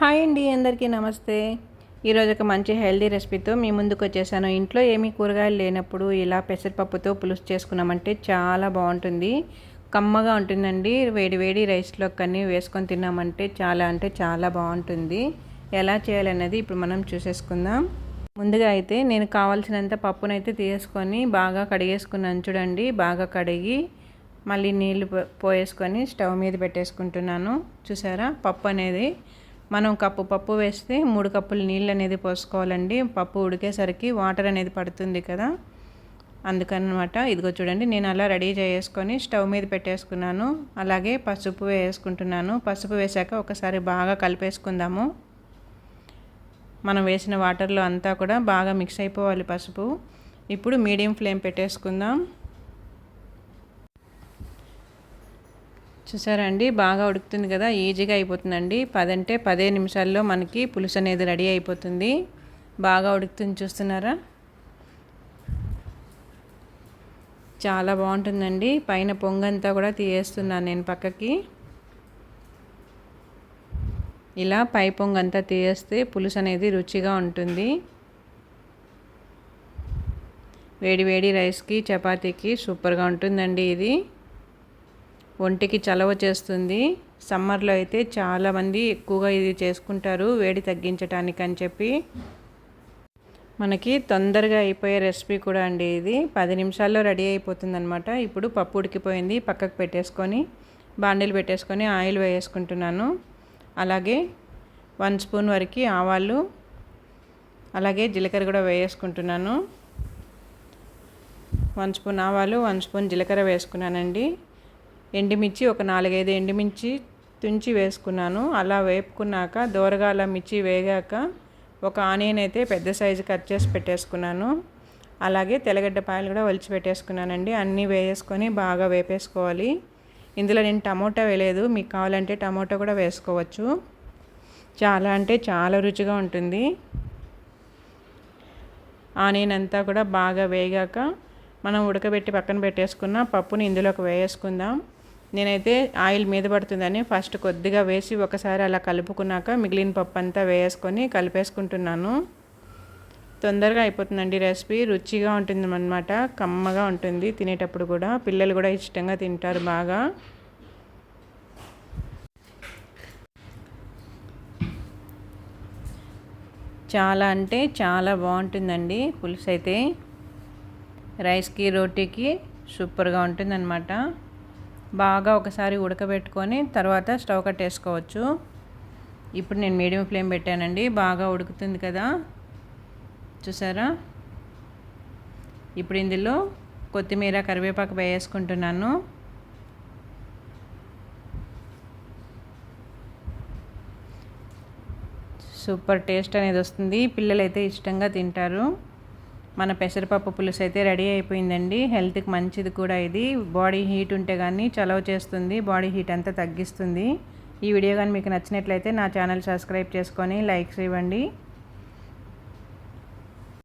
Hi అండి అందరికీ నమస్తే. ఈరోజు ఒక మంచి హెల్దీ రెసిపీతో మీ ముందుకు వచ్చేసాను. ఇంట్లో ఏమీ కూరగాయలు లేనప్పుడు ఇలా పెసరపప్పుతో పులుసు చేసుకున్నామంటే చాలా బాగుంటుంది. కమ్మగా ఉంటుందండి. వేడి వేడి రైస్లో కానీ వేసుకొని తిన్నామంటే చాలా అంటే చాలా బాగుంటుంది. ఎలా చేయాలన్నది ఇప్పుడు మనం చూసేసుకుందాం. ముందుగా అయితే నేను కావాల్సినంత పప్పునైతే తీసుకొని బాగా కడిగేసుకున్నాను చూడండి. బాగా కడిగి మళ్ళీ నీళ్ళు పోయేసుకొని స్టవ్ మీద పెట్టేసుకుంటున్నాను. చూసారా? పప్పు అనేది మనం కప్పు పప్పు వేస్తే మూడు కప్పులు నీళ్ళు అనేది పోసుకోవాలండి. పప్పు ఉడికేసరికి వాటర్ అనేది పడుతుంది కదా. అందుకనమాట ఇదిగో చూడండి నేను అలా రెడీ చేసుకొని స్టవ్ మీద పెట్టేసుకున్నాను. అలాగే పసుపు వేసుకుంటున్నాను. పసుపు వేసాక ఒకసారి బాగా కలిపేసుకుందాము. మనం వేసిన వాటర్లో అంతా కూడా బాగా మిక్స్ అయిపోవాలి పసుపు. ఇప్పుడు మీడియం ఫ్లేమ్ పెట్టేసుకుందాం. చూసారండి? బాగా ఉడుకుతుంది కదా? ఈజీగా అయిపోతుందండి. పదంటే పదే నిమిషాల్లో మనకి పులుసు అనేది రెడీ అయిపోతుంది. బాగా ఉడుకుతుంది చూస్తున్నారా? చాలా బాగుంటుందండి. పైన పొంగంతా కూడా తీయేస్తున్నాను నేను పక్కకి. ఇలా పై పొంగంతా తీయేస్తే పులుసు అనేది రుచిగా ఉంటుంది. వేడి వేడి రైస్కి చపాతీకి సూపర్గా ఉంటుందండి ఇది. ఒంటికి చలవ చేస్తుంది. సమ్మర్లో అయితే చాలామంది ఎక్కువగా ఇది చేసుకుంటారు వేడి తగ్గించడానికి అని చెప్పి. మనకి తొందరగా అయిపోయే రెసిపీ కూడా అండి ఇది. పది నిమిషాల్లో రెడీ అయిపోతుంది అనమాట ఇప్పుడు పప్పు ఉడికిపోయింది పక్కకు పెట్టేసుకొని బాండీలు పెట్టేసుకొని ఆయిల్ వేసుకుంటున్నాను. అలాగే వన్ స్పూన్ వరకు ఆవాలు అలాగే జీలకర్ర కూడా వేసుకుంటున్నాను. వన్ స్పూన్ ఆవాలు వన్ స్పూన్ జీలకర్ర వేసుకున్నానండి. ఎండుమిర్చి ఒక నాలుగైదు ఎండుమిర్చి తుంచి వేసుకున్నాను. అలా వేపుకున్నాక దోరగాల మిర్చి వేగాక ఒక ఆనియన్ అయితే పెద్ద సైజు కట్ చేసి పెట్టేసుకున్నాను. అలాగే తెల్లగడ్డ పాయలు కూడా ఒలిచి పెట్టేసుకున్నానండి. అన్నీ వేసుకొని బాగా వేపేసుకోవాలి. ఇందులో నేను టమోటా వేయలేదు. మీకు కావాలంటే టమోటా కూడా వేసుకోవచ్చు. చాలా అంటే చాలా రుచిగా ఉంటుంది. ఆనియన్ అంతా కూడా బాగా వేగాక మనం ఉడకబెట్టి పక్కన పెట్టేసుకున్న పప్పుని ఇందులోకి వేసుకుందాం నేనైతే ఆయిల్ మీద పడుతుందని ఫస్ట్ కొద్దిగా వేసి ఒకసారి అలా కలుపుకున్నాక మిగిలిన పప్పు అంతా వేసుకొని కలిపేసుకుంటున్నాను. తొందరగా అయిపోతుందండి రెసిపీ. రుచిగా ఉంటుంది అనమాట కమ్మగా ఉంటుంది తినేటప్పుడు కూడా. పిల్లలు కూడా ఇష్టంగా తింటారు బాగా. చాలా అంటే చాలా బాగుంటుందండి పులుసు అయితే రైస్కి రోటీకి సూపర్గా ఉంటుందన్నమాట. బాగా ఒకసారి ఉడకబెట్టుకొని తర్వాత స్టవ్ కట్టేసుకోవచ్చు. ఇప్పుడు నేను మీడియం ఫ్లేమ్ పెట్టానండి. బాగా ఉడుకుతుంది కదా. చూసారా? ఇప్పుడు ఇందులో కొత్తిమీర కరివేపాకు వేసుకుంటున్నాను. సూపర్ టేస్ట్ అనేది వస్తుంది. పిల్లలైతే ఇష్టంగా తింటారు. మన పెసరపప్పు పులుసు అయితే రెడీ అయిపోయిందండి. హెల్త్కి మంచిది కూడా ఇది. బాడీ హీట్ ఉంటే కానీ చలవ చేస్తుంది. బాడీ హీట్ అంతా తగ్గిస్తుంది. ఈ వీడియో కానీ మీకు నచ్చినట్లయితే నా ఛానల్ సబ్స్క్రైబ్ చేసుకొని లైక్స్ ఇవ్వండి.